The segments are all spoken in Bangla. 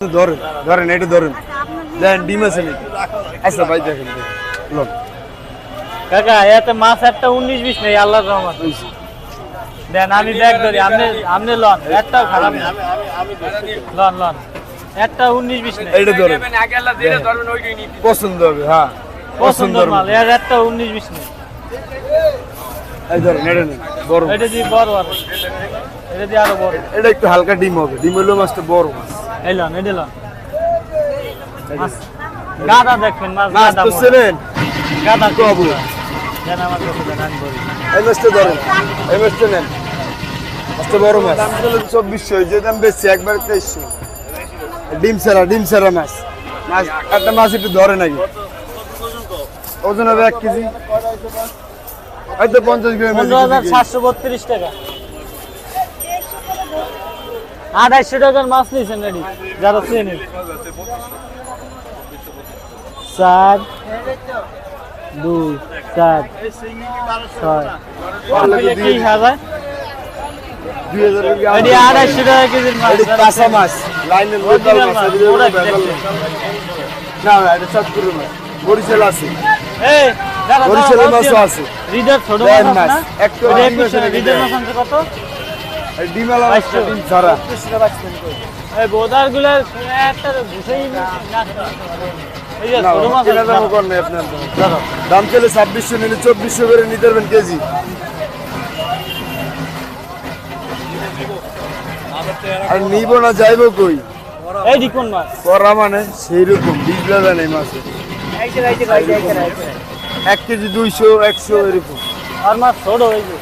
ধরেন ধরেন এটা ধরেন। দেখেন ডিম আছে নাকি? আচ্ছা ভাই দেখেন। কাকা এতে মাছ একটা উনিশ বিশ নেই আল্লাহর রহমান দেন আমি ব্যাগ ধরি আপনি আপনি লন একটাও খারাপ না। লন লন একটা উনিশ বিশ নেই। এটা ধরেন। পছন্দ হবে হ্যাঁ। পছন্দ মাল। এর একটা উনিশ বিশ নেই। এই ধরেন এটা বড়। এটা দিয়ে বড় আর এটা দিয়ে আরও বড়। এটা একটু হালকা ডিম হবে ডিম হলো মাছটা বড় মাছ। লন এটা গাদা দেখবেন মাছ মাছ গাদা তো মোটা। গাদা আবু। দেন আমার দেন আমি বলি এই মাছটা ধরেন। এই মাছটা নেন। মাছটা বড় মাছ। দাম ছিল চব্বিশশো যে দাম বেশি একবার তেইশশো ডিম ছাড়া ডিম ছাড়া মাছ। মাছ একটা মাছ একটু ধরে নাকি? ওজন হবে এক কেজি। হয়তো পঞ্চাশ গ্রাম পনেরো হাজার সাতশো বত্রিশ টাকা। আড়াইশো টাকার মাছ নিয়েছেন রেডি যারা চেনে চার দুই চার ছয়। কি হাজার। আড়াইশো টাকা কেজির মাছ কাঁচা মাছ। লাইনের। না না এটা চাঁদপুরের মাছ। বরিশাল আছে। বরিশালের মাছ মাছও আছে। ছোট মাছ কত? এই ডিমালা ডিম ছাড়া এই বোদার একটা ঘুষেই মাছ দাম। চলে ছাব্বিশশো নিলে চব্বিশশো করে নিতে পারবেন কেজি। আর নিব না যাইবো কই? এই মাছ? করা মানে সেই রকম বীজ লাগা নেই মাছের এক কেজি দুইশো একশো এরকম। আর মাছ ছোট হয়ে এই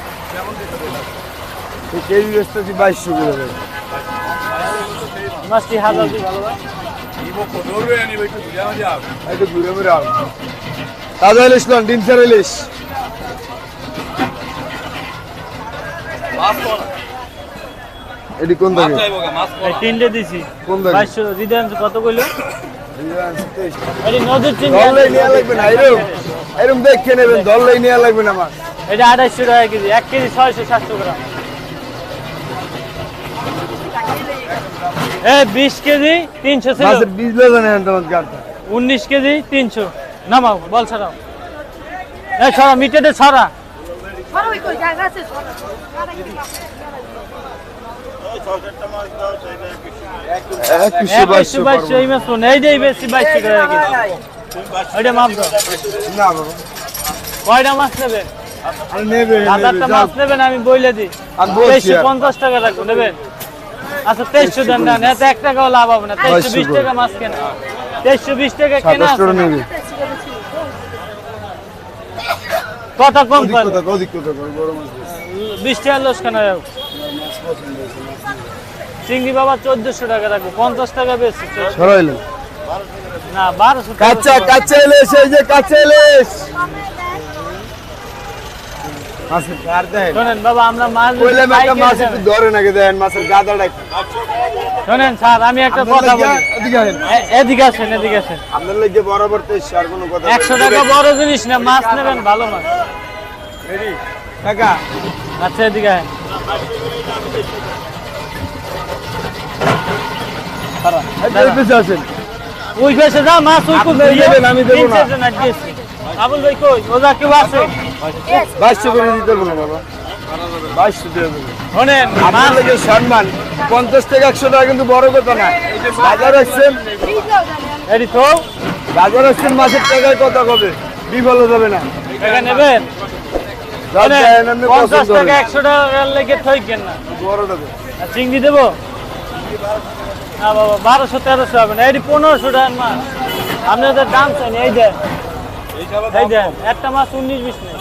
কেজি বেচতেছি বাইশশো করে দেবে মাছটি হাজার একটু ঘুরে ঘুরে তাজা ইলিশ লন ডিম ছাড়া ইলিশ। এটি কোন দাগে? তিনটে দিছি। কোন দাগে? বাইশশো কত কইলো? নেওয়া লাগবে না এরম এরম দেখে নেবেন দললাই নেওয়া লাগবে না আমার এটা আড়াইশো টাকা কেজি এক কেজি ছয়শো সাতশো গ্রাম। এ বিশ কেজি তিনশো ছিল। মাছের বীজ লাগা নেন তোমার গাড়টা উনিশ কেজি তিনশো। নামাও বল ছাড়াও। এ ছড়া মিটেটে ছড়া। সরো ওই কই জায়গা আছে এই এই বাবা। কয়টা মাছ নেবে? হাজারটা মাছ নেবেন আমি বইলে দিই। পঞ্চাশ টাকা রাখব নেবেন আচ্ছা তেইশশো দেন না এতে এক টাকাও লাভ হবে না তেইশশো বিশ টাকা মাছ কেনা। তেইশশো বিশ টাকা কেনা কম কথা মাছ বেশি। টাকা লস কেন যাও চিংড়ি বাবা চোদ্দশো টাকা রাখব পঞ্চাশ টাকা বেশি না বারোশো কাঁচা কাঁচা ইলিশ এই যে কাঁচা ইলিশ। শোনেন বাবা আমরা মাছ একটু ধরে নাকি দেন মাছের গাদাটা শোনেন স্যার আমি একটা কথা বলি। এদিকে আসেন। এদিকে আসেন আপনার লাগে বরাবর তো আর কোনো কথা একশো টাকা বড় জিনিস না মাছ নেবেন ভালো মাছ। Ready? আচ্ছা এদিকে আসেন। এই পিছে আসেন। ওই পেছে যা মাছ ওই আপনি আমি দেবো না। আবুল ভাই কই? ওজা কেউ আছে? বাইশশো করে দিতে পারব না বাবা বাইশশো দিয়ে দেবো শোনেন আপনার মাছ সম্মান পঞ্চাশ থেকে একশো টাকা কিন্তু বড় কথা না। বাজার আসছেন ফ্রিজেও তো? বাজার আসছেন মাসের টাকায় কথা কবে? বিফল যাবে না। টাকা নেবেন? যা আপনি পঞ্চাশ টাকা একশো টাকা লেগে না। বড় দেবে। আর চিংড়ি দেবো? না বাবা বারোশো তেরোশো হবে না। এটি পনেরোশো টাকার মাছ। আপনাদের দাম চাই এই দেন। এই দেন একটা মাছ উনিশ বিশ নেই।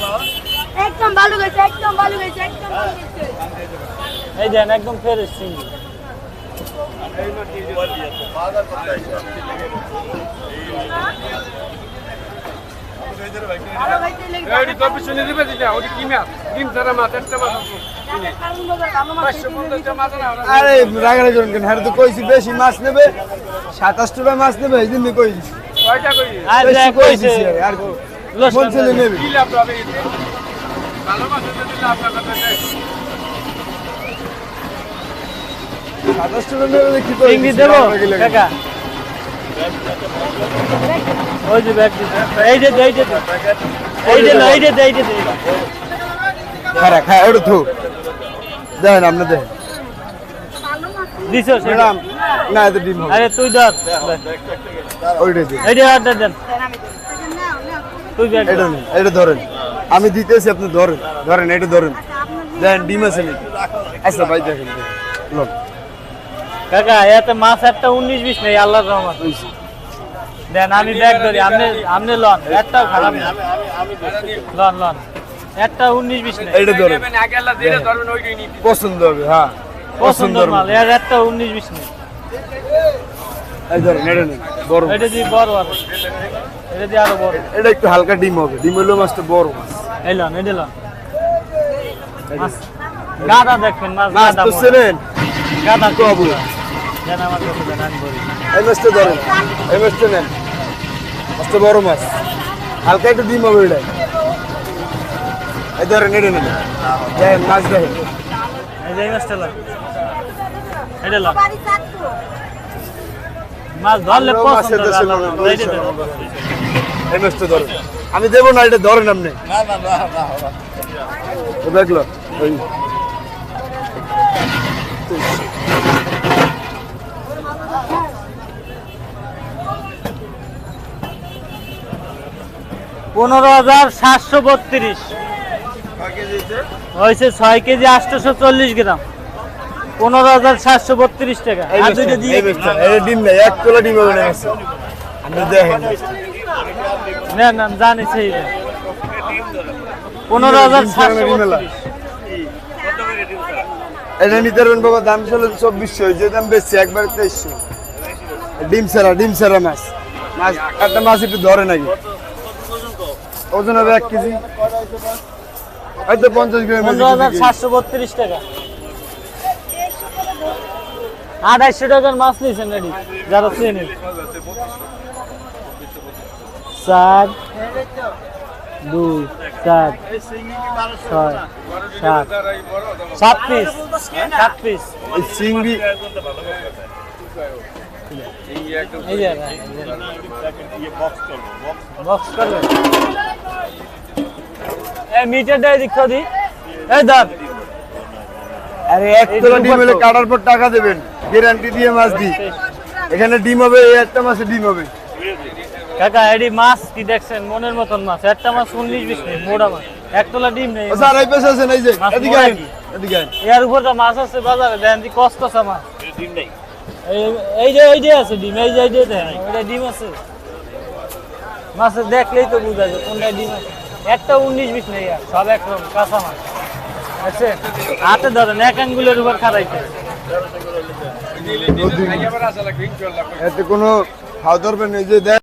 একদম ভালো গেছে একদম ভালো গেছে একদম ভালো গেছে। এই দেন একদম ফ্রেশ চিংড়ি। আরে কেন? হ্যাঁ তো কইছি বেশি মাছ নেবে সাতাশ টাকা মাছ নেবে এই জন্য কইছি। খারা খায় ওটা থু দেখেন আপনি দেখেন দিছো ম্যাডাম না এত ডিম আরে তুই ধর। ওইটাই দিন এই যে অর্ডার দেন তুই ব্যাগ এটা নেই এটা ধরেন। আমি দিতেছি আপনি ধরেন। ধরেন এটা ধরেন। দেখেন ডিম আছে নাকি? আচ্ছা ভাই দেখেন। কাকা এতে মাছ একটা উনিশ বিশ নেই আল্লাহর রহমান। দেন আমি ব্যাগ ধরি। আপনি আপনি লন একটাও খারাপ না। Lawn lawn. একটা উনিশ বিশ নেই। এটা ধরেন। পছন্দ হবে হ্যাঁ। পছন্দ মাল এর একটা উনিশ বিশ নেই। এই ধরেন এটা নেন বড় মাছ। এটা দিয়ে বড় আর এটা দিয়ে আরও বড়। এটা একটু হালকা ডিম হবে ডিম হলেও মাছটা বড় মাছ। এই লন এটা লন। মাছ গাদা দেখবেন মাছ মাছ গাদা তো বড়। গাদা তো আবু দেন আমার কাছে দেন আমি এই মাছটা ধরেন এই মাছটা নেন। মাছটা বড় মাছ। হালকা একটু ডিম হবে এটা। এই ধরেন এটা নেন মাছ দেখেন। এই মাছটা লন। এটা মাছ ধরলে পছন্দ। এই মাছটা ধরেন আমি দেবো না এটা ধরেন আপনি। দেখল ওই পনেরো হাজার সাতশো বত্রিশ। হয়েছে? ছয় কেজি আটশোশো চল্লিশ গ্রাম। পনেরো হাজার সাতশো বত্রিশ টাকা। আর দুইটা দিয়ে এই মাছটা, এটা ডিম নেই এক তোলা ডিম হবে না মাছে। আপনি দেখেন। না না জানি সেই। পনেরো হাজার সাতশো এটা নিতে পারবেন বাবা দাম ছিল চব্বিশশো যে দাম বেশি একবার তেইশশো। ডিম ছাড়া ডিম ছাড়া মাছ। মাছ একটা মাছ একটু ধরে নাকি? ওজন হবে এক কেজি। হয়তো পঞ্চাশ গ্রাম। পনেরো হাজার সাতশো বত্রিশ টাকা। আড়াইশো টাকার মাছ নিয়েছেন রেডি যারা চেনে চার দুই চার ছয় সাত সাত পিস সাত পিস চিংড়ি। মিটারটা এদিক দি এই দাম আরে এক তোলা ডিম হলে কাটার পর টাকা দেবেন। গ্যারান্টি দিয়ে মাছ দিই। এখানে ডিম হবে এই একটা মাসে ডিম হবে। কাকা এডি মাছ কি দেখছেন? মনের মতন মাছ। একটা মাছ উনিশ বিশ নেই মোড়া মাছ। একতলা ডিম নেই। স্যার এই পেশে আছেন এই যে এদিকে? এদিকে এর উপর তো মাছ আছে বাজারে দেন দি কষ্ট আছে মাছ। এই- এই যে এই যে আছে ডিম এই যে এই যে দেন ওইটা ডিম আছে। মাছ দেখলেই তো বোঝা যায় কোনটা ডিম আছে। একটা উনিশ বিশ নেই সব একরকম কাঁচা মাছ। আছে? হাতে ধরেন এক আঙ্গুলের উপর খারাইতে এতে কোনো খাওয়া ধরবেন এই দেখ।